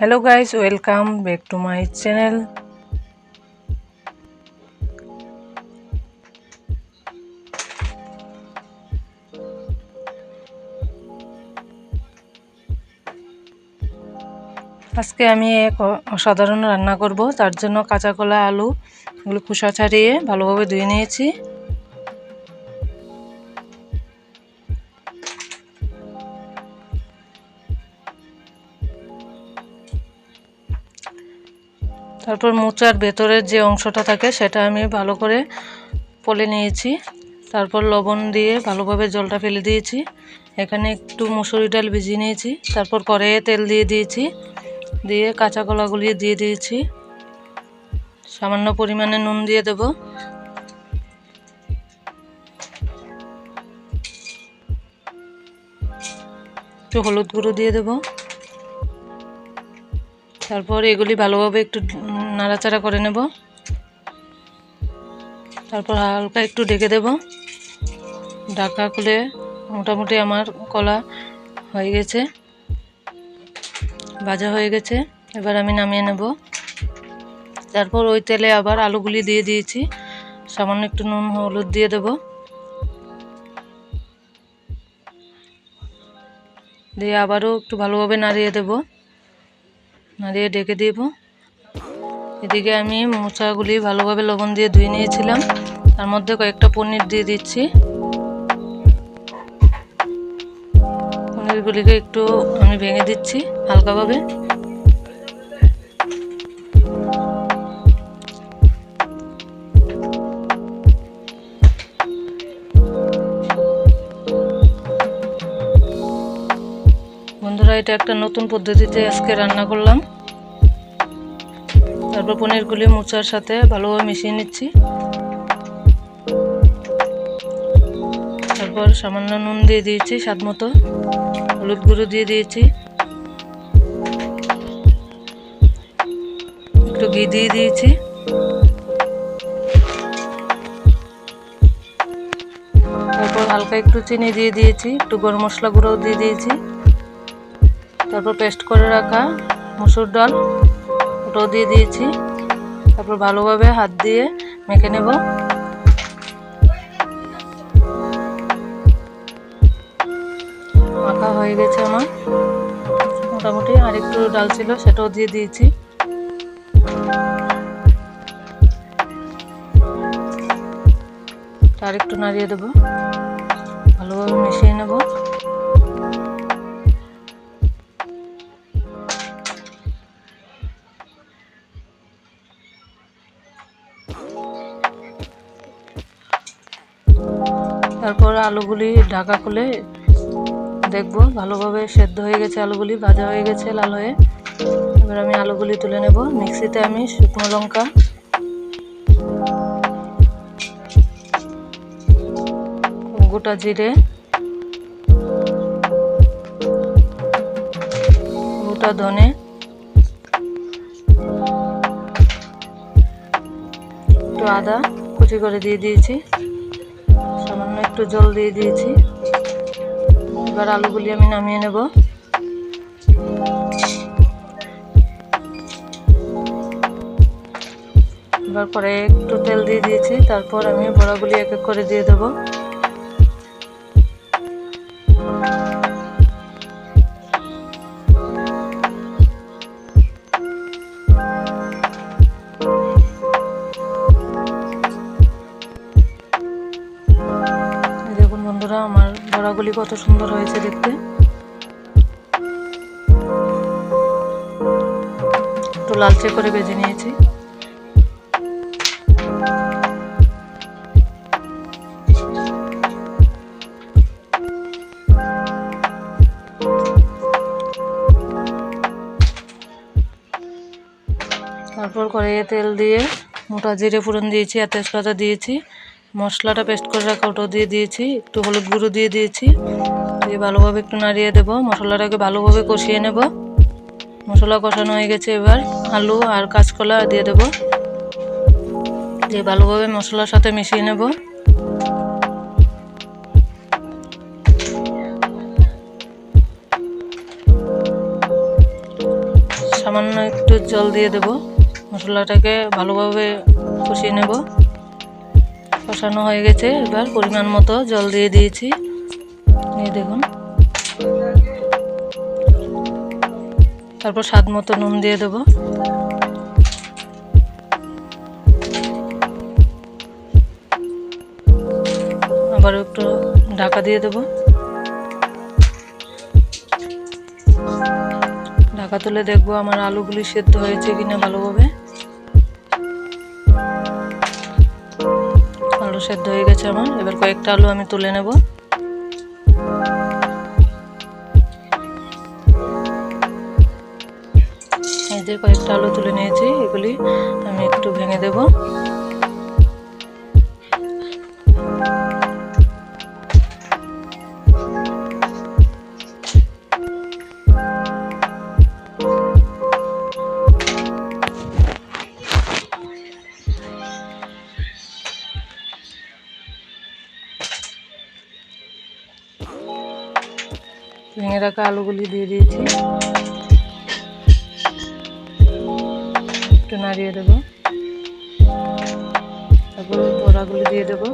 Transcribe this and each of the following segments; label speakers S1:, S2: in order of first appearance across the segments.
S1: Hello guys welcome back to my channel আজকে আমি এক অসাধারণ রান্না করব। তার জন্য কাঁচা কলা, আলু, এগুলো খোসা ছাড়িয়ে ভালোভাবে ধুয়ে নিয়েছি। তারপর মোচার ভেতরের যে অংশটা থাকে সেটা আমি ভালো করে পলে নিয়েছি। তারপর লবণ দিয়ে ভালোভাবে জলটা ফেলে দিয়েছি। এখানে একটু মুসুরি ডাল ভিজিয়ে নিয়েছি। তারপর কড়াইয়ে তেল দিয়ে দিয়েছি। দিয়ে কাঁচা কলাগুলি দিয়ে দিয়েছি। সামান্য পরিমাণে নুন দিয়ে দেব। একটু হলুদ গুঁড়ো দিয়ে দেব। তারপর এগুলি ভালোভাবে একটু নাড়াচাড়া করে নেব। তারপর হালকা একটু ঢেকে দেব। ঢাকা খুলে মোটামুটি আমার কলা হয়ে গেছে। ভাজা হয়ে গেছে। এবার আমি নামিয়ে নেব। তারপর ওই তেলে আবার আলুগুলি দিয়ে দিয়েছি। সামান্য একটু নুন, হলুদ দিয়ে দেব। দিয়ে আবারও একটু ভালোভাবে নাড়িয়ে দেব। নাড়িয়ে ডেকে দেব। এদিকে আমি মোচাগুলি ভালোভাবে লবণ দিয়ে ধুয়ে নিয়েছিলাম। তার মধ্যে কয়েকটা পনির দিয়ে দিচ্ছি। পনিরগুলিকে একটু আমি ভেঙে দিচ্ছি হালকাভাবে। এটা একটা নতুন পদ্ধতিতে আজকে রান্না করলাম। তারপর পনিরগুলি মোচার সাথে ভালোভাবে মিশিয়ে নিচ্ছি। তারপর সামান্য নুন দিয়ে দিয়েছি স্বাদ মতো। হলুদ গুঁড়ো দিয়ে দিয়েছি। একটু ঘি দিয়ে দিয়েছি। তারপর হালকা একটু চিনি দিয়ে দিয়েছি, একটু গরম মশলা গুঁড়োও দিয়ে দিয়েছি। তারপর পেস্ট করে রাখা মুসুর ডাল, ওটাও দিয়ে দিয়েছি। তারপর ভালোভাবে হাত দিয়ে মেখে নেব। মাখা হয়ে গেছে আমার। মোটামুটি আর একটু ডাল ছিল, সেটাও দিয়ে দিয়েছি। আর একটু নাড়িয়ে দেবো। ভালোভাবে মিশিয়ে নেব। তারপর আলুগুলি ঢাকা খুলে দেখব। ভালোভাবে সেদ্ধ হয়ে গেছে আলুগুলি, ভাজা হয়ে গেছে লাল হয়ে। এবার আমি আলুগুলি তুলে নেব। মিক্সিতে আমি শুকনো লঙ্কা। গোটা জিরে। গোটা ধনে। একটু আদা কুচি করে দিয়ে দিয়েছি। একটু জল দিয়ে দিয়েছি। এবার আলুগুলি আমি নামিয়ে নেব। এবার পরে একটু তেল দিয়ে দিয়েছি, তারপর আমি বড়াগুলি এক এক করে দিয়ে দেবো। বন্ধুরা, আমার বড়াগুলি কত সুন্দর হয়েছে দেখতে। একটু লালচে করে ভেজে নিয়েছি। তারপর কড়াইয়ে তেল দিয়ে মোটা জিরে ফোড়ন দিয়েছি, আর তেজপাতা দিয়েছি। মশলাটা পেস্ট করে রাখা ওটাও দিয়ে দিয়েছি, একটু হলুদ গুঁড়ো দিয়ে দিয়েছি। দিয়ে ভালোভাবে একটু নাড়িয়ে দেবো, মশলাটাকে ভালোভাবে কষিয়ে নেব। মশলা কষানো হয়ে গেছে এবার, আলু আর কাঁচকলা দিয়ে দেব। দিয়ে ভালোভাবে মশলার সাথে মিশিয়ে নেব। সামান্য একটু জল দিয়ে দেব, মশলাটাকে ভালোভাবে কষিয়ে নেব। কষানো হয়ে গেছে। এবার পরিমাণ মতো জল দিয়ে দিয়েছি। নিয়ে দেখুন। তারপর স্বাদ মতো নুন দিয়ে দেব। আবার একটু ঢাকা দিয়ে দেব। ঢাকা তুলে দেখব আমার আলুগুলি সেদ্ধ হয়েছে কিনা ভালোভাবে। সেদ্ধ হয়ে গেছে আমার। এবার কয়েকটা আলু আমি তুলে নেব। এই যে কয়েকটা আলু তুলে নিয়েছি, এগুলি আমি একটু ভেঙে দেব। ভেঙে রাখা আলুগুলি দিয়ে দিয়েছি। একটু নাড়িয়ে দেবো। তারপর বড়াগুলি দিয়ে দেবো।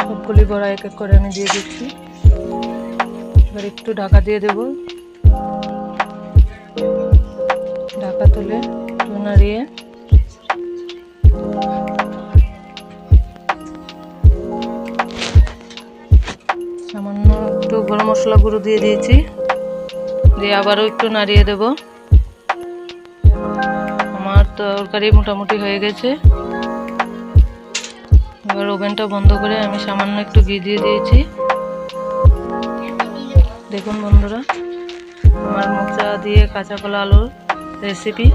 S1: সবগুলি বড়া এক এক করে আমি দিয়ে দিচ্ছি। এবার একটু ঢাকা দিয়ে দেব। ঢাকা তুলে নাড়িয়ে। সামান্য একটু গরম মশলা গুঁড়ো দিয়ে দিয়েছি। দিয়ে আবারও একটু নাড়িয়ে দেব। আমার তরকারি মোটামুটি হয়ে গেছে। এবার ওভেনটা বন্ধ করে আমি সামান্য একটু ঘি দিয়ে দিয়েছি। দেখুন বন্ধুরা আমার মোচা দিয়ে কাঁচা কলা আলুর রেসিপি